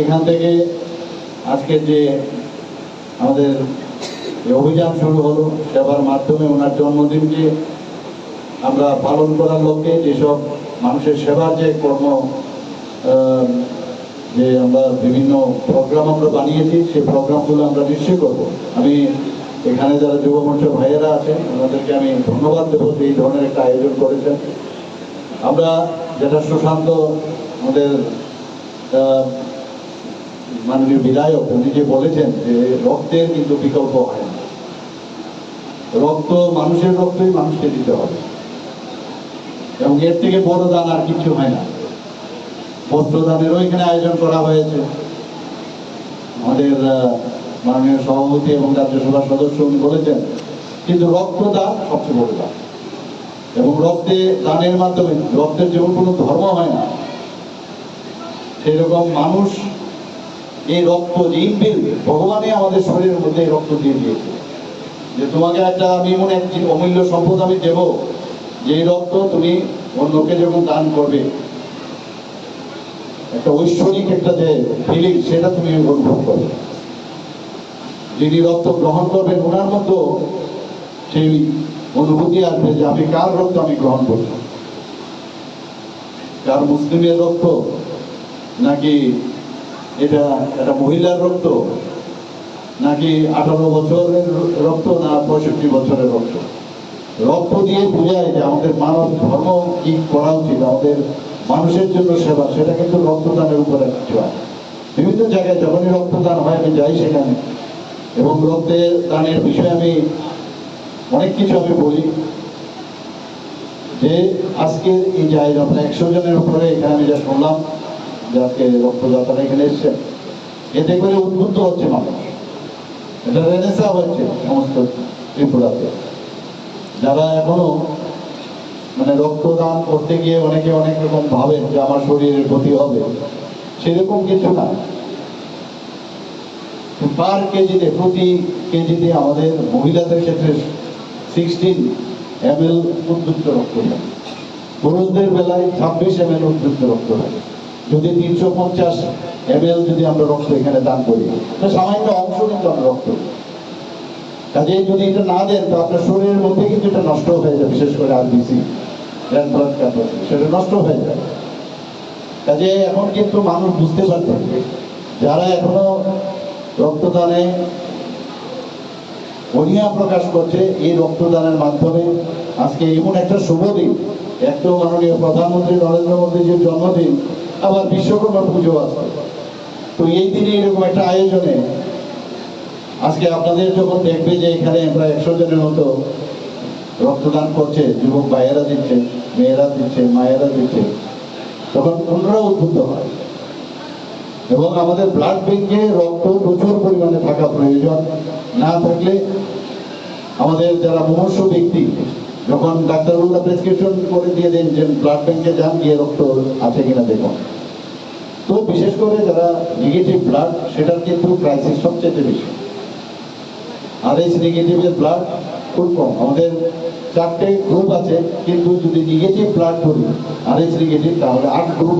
এখান থেকে আজকে যে আমাদের অভিযান শুরু হলো, সেবার মাধ্যমে ওনার জন্মদিনকে আমরা পালন করার লক্ষ্যে যেসব মানুষের সেবার যে কর্ম যে আমরা বিভিন্ন প্রোগ্রাম আমরা বানিয়েছি, সেই প্রোগ্রামগুলো আমরা নিশ্চয়ই করব। আমি এখানে যারা যুব মঞ্চ ভাইয়েরা আছেন, ওনাদেরকে আমি ধন্যবাদ দেবো যে এই ধরনের একটা আয়োজন করেছেন। আমরা যেটা সুশান্ত আমাদের মাননীয় বিধায়ক, উনি যে বলেছেন যে রক্তের কিন্তু বিকল্প হয় না। রক্ত, মানুষের রক্তই মানুষকে দিতে হবে। এবং এর থেকে বড় দান আর কিছু হয় না। বস্ত্রদানেরও এখানে আয়োজন করা হয়েছে। আমাদের মাননীয় সভাপতি এবং রাজ্যসভার সদস্য উনি বলেছেন, কিন্তু রক্তদান সবচেয়ে বড় দান। এবং রক্তে দানের মাধ্যমে, রক্তের যেমন কোনো ধর্ম হয় না সেই রকম মানুষ এই রক্ত যে ইনবিল ভগবানই আমাদের শরীরের মধ্যে এই রক্ত দিয়ে দিয়েছে। যে তোমাকে একটা আমি এমন এক যে অমূল্য সম্পদ আমি দেব, যে রক্ত তুমি অন্যকে যখন দান করবে, একটা ঐশ্বরিক একটা যে ফিলিং সেটা তুমি অনুভব করবে। যিনি রক্ত গ্রহণ করবেন, ওনার মতো সেই অনুভূতি আসবে যে আমি কার রক্ত আমি গ্রহণ করব? কার মুসলিমের রক্ত নাকি এটা একটা মহিলার রক্ত, নাকি আঠারো বছরের রক্ত না পঁয়ষট্টি বছরের রক্ত? রক্ত দিয়ে বোঝায় যে আমাদের মানব ধর্ম কি করা উচিত, আমাদের মানুষের জন্য সেবা, সেটা কিন্তু রক্তদানের উপরে কিছু হয় বিভিন্ন জায়গায় যখনই রক্তদান হয়, আমি যাই সেখানে। এবং রক্তের দানের বিষয়ে আমি অনেক কিছু আমি বলি, যে আজকের এই আপনার একশো জনের উপরে এখানে আমি যা শুনলাম যে আজকে রক্তদাতারা এখানে এসছেন এতে করে উদ্বুদ্ধ হচ্ছে মানুষ। এটা রেনেসা হচ্ছে সমস্ত ত্রিপুরাতে। যারা এখনও মানে রক্তদান করতে গিয়ে অনেকে অনেক রকম ভাবেন যে আমার শরীরের ক্ষতি হবে, সেরকম কিছু না। পার কেজিতে, প্রতি কেজিতে আমাদের মহিলাদের ক্ষেত্রে সিক্সটিন এম এল উদ্বৃত্ত রক্ত থাকে পুরুষদের বেলায় ছাব্বিশ এম এল উদ্বৃত্ত রক্ত থাকে যদি তিনশো পঞ্চাশ এম যদি আমরা রক্ত এখানে দান করি, তো সামান্য অংশ কিন্তু আমরা রক্ত কাজে যদি এটা না দেন, তো আপনার শরীরের মধ্যে কিন্তু এটা নষ্ট হয়ে যায় বিশেষ করে ব্লাড ক্যাপাসিটি সেটা নষ্ট হয়ে যায় কাজে এখন কিন্তু মানুষ বুঝতে পারছেন যারা এখনও রক্তদানে অনীহা প্রকাশ করছে, এই রক্তদানের মাধ্যমে আজকে এমন একটা শুভ দিন। এক মাননীয় প্রধানমন্ত্রী নরেন্দ্র মোদীজির জন্মদিন আবার বিশ্বকর্মা পুজো আছে। তো এই দিনে এরকম একটা আয়োজনে আজকে আপনাদের যখন দেখবে যে এখানে প্রায় একশো জনের মতো রক্তদান করছে, যুবক ভাইয়েরা দিচ্ছে, মেয়েরা দিচ্ছে, মায়েরা দিচ্ছে, তখন অন্যরা উদ্বুদ্ধ হয়। এবং আমাদের ব্লাড ব্যাংকে রক্ত প্রচুর পরিমাণে থাকা প্রয়োজন। না থাকলে আমাদের যারা মুমূর্ষ ব্যক্তি যখন ডাক্তারবাবুরা প্রেসক্রিপশন করে দিয়ে দেন যে ব্লাড ব্যাংকে যান, গিয়ে রক্ত আছে কিনা দেখুন। তো বিশেষ করে যারা নেগেটিভ ব্লাড সেটার কিন্তু ক্রাইসিস সবচেয়ে বেশি। আর এইচ নেগেটিভের ব্লাড খুব কম। আমাদের চারটে গ্রুপ আছে, কিন্তু যদি নেগেটিভ ব্লাড করি আর এইচ নেগেটিভ তাহলে আট গ্রুপ